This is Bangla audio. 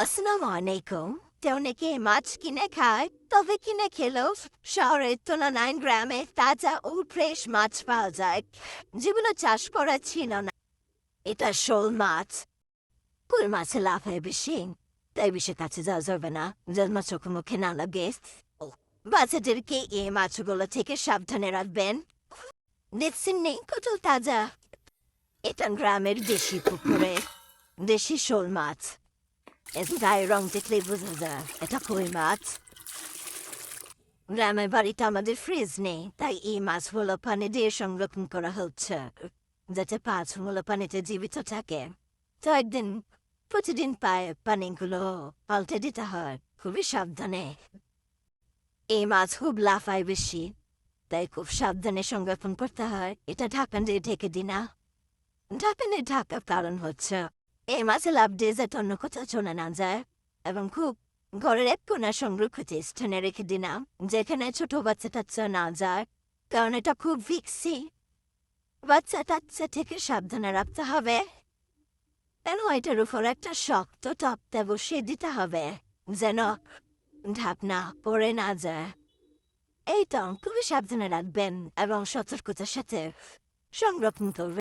আসসালামু আলাইকুম তো অনেকে মাছ কিনে খায় তবে কিনে খেলেও শহরের তুলনায় গ্রামে তাজা ও ফ্রেশ মাছ পাওয়া যায় যেগুলো চাষ করা ছিল না এটা শোল মাছ পুল মাছে লাভ হয় বেশি তাই বেশি কাছে যাওয়া যাবে না যেন মাছ চোখে মুখে না লাগে বাচ্চাদেরকে এই মাছগুলো থেকে সাবধানে রাখবেন দেখছেন নেই কত তাজা এটা গ্রামের দেশি পুকুরে দেশি শোল মাছ এর গায়ের রং দেখলে বোঝা যায় এটা কই মাছ গ্রামের বাড়িতে আমাদের ফ্রিজ নেই তাই এই মাছগুলো পানি দিয়ে সংরক্ষণ করা হচ্ছে যাতে মাছগুলো পানিতে জীবিত থাকে তো একদিন প্রতিদিন পায়ে পানিগুলো পাল্টে দিতে হয় খুবই সাবধানে এই মাছ খুব লাফায় বেশি তাই খুব সাবধানে সংরক্ষণ করতে হয় এটা ঢাকান দিয়ে ঢেকে দি না ঢাকানে ঢাকার কারণ হচ্ছে এই মাছে লাভ যাতে অন্য কোথাও চলে না যায়। এবং খুব ঘরের এক কোনা সংরক্ষিত স্থানে রেখে দিলাম, যেখানে ছোট বাচ্চা টাচ্চা না যায়, কারণ এটা খুব ভিক্সি। বাচ্চা টাচ্চা থেকে সাবধানে রাখতে হবে। কেন এটার উপর একটা শক্ত টপতে বসিয়ে দিতে হবে, যেন ঢাকনা পড়ে না যায়? এই তো, খুবই সাবধানে রাখবেন এবং সতর্কতার সাথে সংরক্ষণ করবেন।